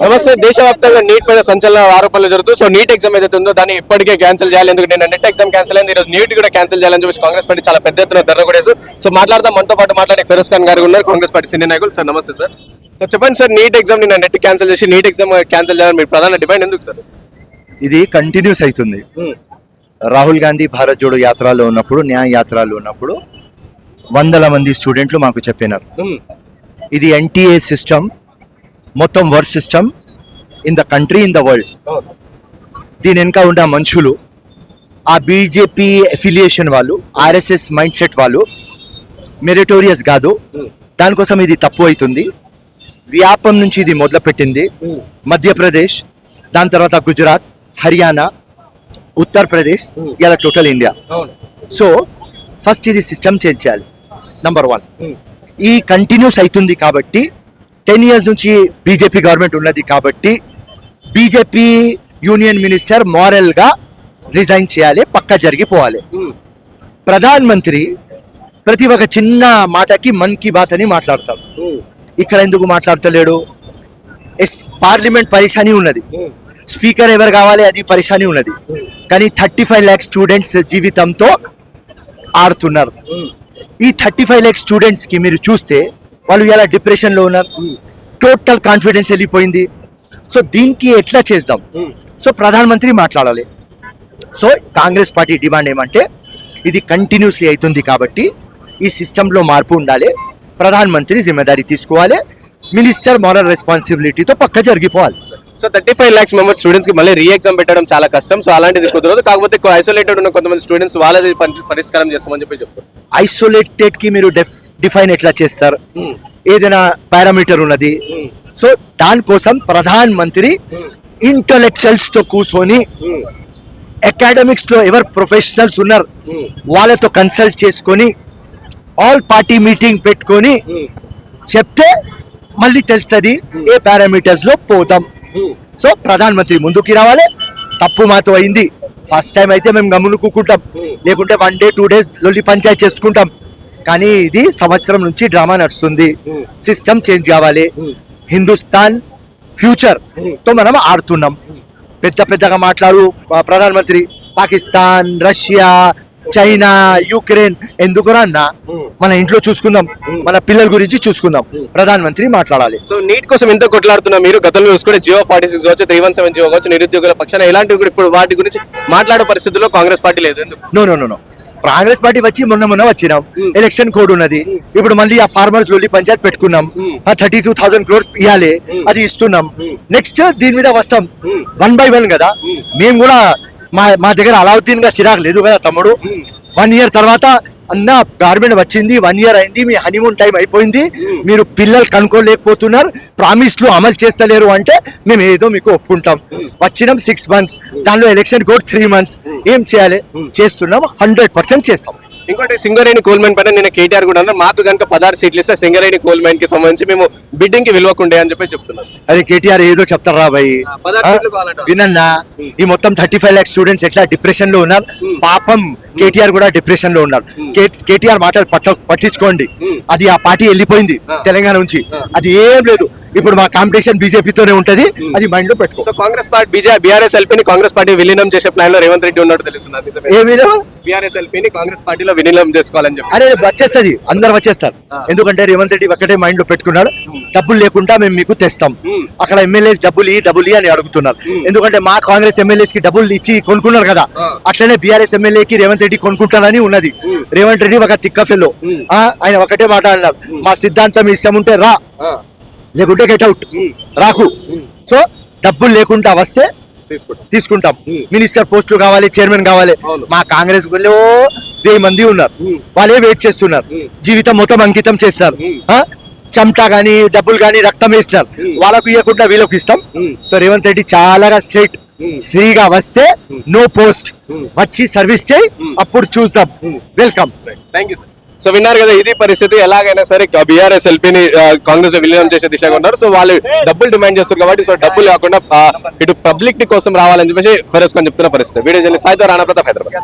నమస్తే. దేశవ్యాప్తంగా నీట్ పైన సంచలన ఆరోపణలు జరుగుతూ సో నీట్ ఎగ్జామ్ ఏదైతే ఉందో దాన్ని ఇప్పటికే క్యాన్సిల్ చేయాలి. ఎందుకంటే నేను నెట్ ఎగ్జామ్ క్యాన్సిల్ అయింది. ఈ రోజు నీట్ కూడా క్యాన్సిల్ చేయాలని చెప్పి కాంగ్రెస్ పార్టీ చాలా పెద్ద ఎత్తున ధర కూడా సో మాట్లాడదాం. మనతో పాటు మాట్లాడే ఫిరోజ్ ఖాన్ గారు ఉన్నారు. కాంగ్రెస్ పార్టీ సీనియర్ నాయకులు. సార్ నమస్తే సార్. సార్ చెప్పండి సార్ నీట్ ఎగ్జామ్ నిన్న నెట్ క్యాన్సిల్ చేసి నీట్ ఎగ్జామ్ క్యాన్సిల్ చేయాలని మీ ప్రధాన డిమాండ్ ఎందుకు సార్? ఇది కంటిన్యూస్ అవుతుంది. రాహుల్ గాంధీ భారత్ జోడో యాత్రలో ఉన్నప్పుడు న్యాయ యాత్రలో ఉన్నప్పుడు వందల మంది స్టూడెంట్లు మాకు చెప్పినారు. ఇది ఎన్టీఏ సిస్టమ్ మొత్తం work system in the country in the world దీని వెనుక ఉన్న మనుషులు ఆ బీజేపీ ఎఫిలియేషన్ వాళ్ళు ఆర్ఎస్ఎస్ మైండ్ సెట్ వాళ్ళు మెరిటోరియస్ కాదు. దానికోసం ఇది తప్పు అవుతుంది. వ్యాపం నుంచి ఇది మొదలుపెట్టింది మధ్యప్రదేశ్ దాని తర్వాత గుజరాత్ హర్యానా ఉత్తరప్రదేశ్ ఇలా టోటల్ ఇండియా సో ఫస్ట్ ఇది సిస్టమ్ చేయాలి నంబర్ వన్ ఈ కంటిన్యూస్ అవుతుంది కాబట్టి టెన్ ఇయర్స్ నుంచి బీజేపీ గవర్నమెంట్ ఉన్నది కాబట్టి బీజేపీ యూనియన్ మినిస్టర్ మారల్గా రిజైన్ చేయాలి పక్క జరిగిపోవాలి. ప్రధాన్ మంత్రి ప్రతి ఒక్క చిన్న మాటకి మన్ కీ బాత్ అని మాట్లాడతాడు ఇక్కడ ఎందుకు మాట్లాడతలేడు? ఎస్ పార్లమెంట్ పరిశాని ఉన్నది. స్పీకర్ ఎవరు కావాలి అది పరిశాని ఉన్నది. కానీ థర్టీ ఫైవ్ ల్యాక్ స్టూడెంట్స్ జీవితంతో ఆడుతున్నారు. ఈ థర్టీ ఫైవ్ ల్యాక్ స్టూడెంట్స్కి మీరు చూస్తే వాళ్ళు ఎలా డిప్రెషన్లో ఉన్నారు. టోటల్ కాన్ఫిడెన్స్ వెళ్ళిపోయింది. సో దీనికి ఎట్లా చేద్దాం? సో ప్రధాన మంత్రి మాట్లాడాలి. సో కాంగ్రెస్ పార్టీ డిమాండ్ ఏమంటే ఇది కంటిన్యూస్లీ అవుతుంది కాబట్టి ఈ సిస్టంలో మార్పు ఉండాలి. ప్రధాన మంత్రి జిమ్మేదారీ తీసుకోవాలి. మినిస్టర్ మారల్ రెస్పాన్సిబిలిటీతో పక్క జరిగిపోవాలి. So thirty five lakhs members స్టూడెంట్స్కి మళ్ళీ రీ ఎగ్జామ్ పెట్టడం చాలా కష్టం. సో అలాంటిది కుదరదు. కాకపోతే ఐసోలేటెడ్ ఉన్న కొంతమంది స్టూడెంట్స్ వాళ్ళది పరి- పరిష్కారం చేస్తామని చెప్పి చెప్తారు ఐసోలేటెడ్కి మీరు డెఫ్ డిఫైన్ ఎట్లా చేస్తారు? ఏదైనా పారామీటర్ ఉన్నది. సో దానికోసం ప్రధాన్ మంత్రి ఇంటలెక్చువల్స్తో కూర్చొని అకాడమిక్స్లో ఎవరు ప్రొఫెషనల్స్ ఉన్నారు వాళ్ళతో కన్సల్ట్ చేసుకొని ఆల్ పార్టీ మీటింగ్ పెట్టుకొని చెప్తే మళ్ళీ తెలుస్తుంది ఏ పారామీటర్స్లో పోతాం సో ప్రధాన మంత్రి ముందుకి రావాలి. తప్పు మాతో అయింది. ఫస్ట్ టైం అయితే మేము గమ్మునుకుంటాం లేకుంటే వన్ డే టూ డేస్ లొల్లి పంచాయత్ చేసుకుంటాం. కానీ ఇది సంవత్సరం నుంచి డ్రామా నడుస్తుంది. సిస్టమ్ చేంజ్ కావాలి. హిందుస్థాన్ ఫ్యూచర్తో మనం ఆడుతున్నాం. పెద్ద పెద్దగా మాట్లాడు ప్రధానమంత్రి. పాకిస్తాన్ రష్యా చైనా యుక్రెయిన్ ఎందుకురా అన్న? మన ఇంట్లో చూసుకుందాం. మన పిల్లల గురించి చూసుకుందాం. ప్రధానమంత్రి మాట్లాడాలి. సో నీట్ కోసం ఎంత కొట్లాడుతున్నా మీరు? గతంలో చూసుకుంటే జియో ఫార్టీ సిక్స్ కావచ్చు త్రీ వన్ సెవెన్ జియో కావచ్చు నిరుద్యోగుల పక్షాన ఇలాంటివి కూడా ఇప్పుడు వాటి గురించి మాట్లాడే పరిస్థితుల్లో కాంగ్రెస్ పార్టీ లేదు. No no no no. Congress party వచ్చి మొన్న మొన్న వచ్చినాం. ఎలక్షన్ కోడ్ ఉన్నది. ఇప్పుడు మళ్ళీ ఆ ఫార్మర్స్ లొల్లి పంచాయత్ పెట్టుకున్నాం. ఆ థర్టీ టూ థౌసండ్ క్రోర్స్ ఇవ్వాలి అది ఇస్తున్నాం. నెక్స్ట్ దీని మీద వస్తాం. వన్ బై వన్ కదా. మేము కూడా మా మా దగ్గర అలావుద్దీన్గా చిరాకు లేదు కదా తమ్ముడు. వన్ ఇయర్ తర్వాత అన్న గవర్నమెంట్ వచ్చింది వన్ ఇయర్ అయింది మీ హనీమూన్ టైం అయిపోయింది. మీరు పిల్లలు కనుక్కోలేకపోతున్నారు ప్రామిస్లు అమలు చేస్తలేరు అంటే మేము ఏదో మీకు ఒప్పుకుంటాం. వచ్చినాం సిక్స్ మంత్స్ దానిలో ఎలక్షన్ కోడ్ త్రీ మంత్స్ ఏం చేయాలి? చేస్తున్నాం హండ్రెడ్ పర్సెంట్ చేస్తాం. ఇంకోటి సింగరేణి కోల్మైన్ పైన నిన్న కేటీఆర్ కూడా అన్నారు మాకు కనుక పదహారు సీట్లు ఇస్తే సింగరేణి కోల్మైన్కి సంబంధించి మేము బిడ్డింగ్కి విలువకుండే అని చెప్పి చెప్తున్నారు. అరే కేటీఆర్ ఏదో చెప్తారా కావాలంట. వినన్నా ఈ మొత్తం థర్టీ ఫైవ్ స్టూడెంట్స్ ఎట్లా డిప్రెషన్లో ఉన్నారు? పాపం కేటీఆర్ కూడా డిప్రెషన్లో ఉన్నారు. కేటీఆర్ మాటలు పట్ట పట్టించుకోండి. అది ఆ పార్టీ వెళ్ళిపోయింది తెలంగాణ నుంచి. అది ఏం లేదు. ఇప్పుడు మా కాంపిటీషన్ బీజేపీతోనే ఉంటది. అది మైండ్లో పెట్టుకో. సో కాంగ్రెస్ పార్టీ బీజే బీఆర్ఎస్ ఎల్పీని కాంగ్రెస్ పార్టీ విలీనం చేసే ప్లాన్లో రేవంత్ రెడ్డి ఉన్నట్టు తెలుస్తున్నారు ఏ మీద బీఆర్ఎస్ ఎల్పీని కాంగ్రెస్ పార్టీలో విలీనం చేసుకోవాలని చెప్పి. అరే వచ్చేస్తది. అందరు వచ్చేస్తారు. ఎందుకంటే రేవంత్ రెడ్డి ఒక్కటే మైండ్లో పెట్టుకున్నాడు. డబ్బులు లేకుండా మేము మీకు తెస్తాం. అక్కడ ఎమ్మెల్యేస్ డబ్బులు ఈ డబ్బులు అని అడుగుతున్నారు. ఎందుకంటే మా కాంగ్రెస్ ఎమ్మెల్యేస్కి డబ్బులు ఇచ్చి కొనుక్కున్నారు కదా. అట్లనే బీఆర్ఎస్ ఎమ్మెల్యేకి రేవంత్ రెడ్డి కొనుక్కుంటానని ఉన్నది. రేవంత్ రెడ్డి ఒక తిక్క ఫెల్లో ఆయన ఒకటే మాట అన్నారు మా సిద్ధాంతం ఇష్టం ఉంటే రా. లేకుంటే గెట్ అవుట్ రాకు. సో డబ్బులు లేకుండా వస్తే తీసుకుంటాం. మినిస్టర్ పోస్టులు కావాలి చైర్మన్ కావాలి. మా కాంగ్రెస్లో వెయ్యి మంది ఉన్నారు. వాళ్ళే వెయిట్ చేస్తున్నారు. జీవితం మొత్తం అంకితం చేస్తారు? చెమటా గానీ డబ్బులు గానీ రక్తం వేస్తున్నారు. వాళ్ళకు ఇవ్వకుండా వీళ్ళకి ఇస్తాం. సో రేవంత్ రెడ్డి చాలా స్ట్రైట్ ఫ్రీగా వస్తే నో పోస్ట్. వచ్చి సర్వీస్ చేయి. అప్పుడు చూద్దాం. వెల్కమ్. థ్యాంక్ యూ సో విన్నారు కదా ఇది పరిస్థితి. ఎలాగైనా సరే బీఆర్ఎస్ ఎల్పీని కాంగ్రెస్ విలీనం చేసే దిశగా ఉన్నారు. సో వాళ్ళు డబ్బులు డిమాండ్ చేస్తారు కాబట్టి సో డబ్బులు కాకుండా ఇటు పబ్లిక్ కోసం రావాలని చెప్పేసి ఫెరోజ్ ఖాన్ చెప్తున్న పరిస్థితి. వీడియో జర్నలిస్ట్ సాయితో రాణప్రతాప్ హైదరాబాద్.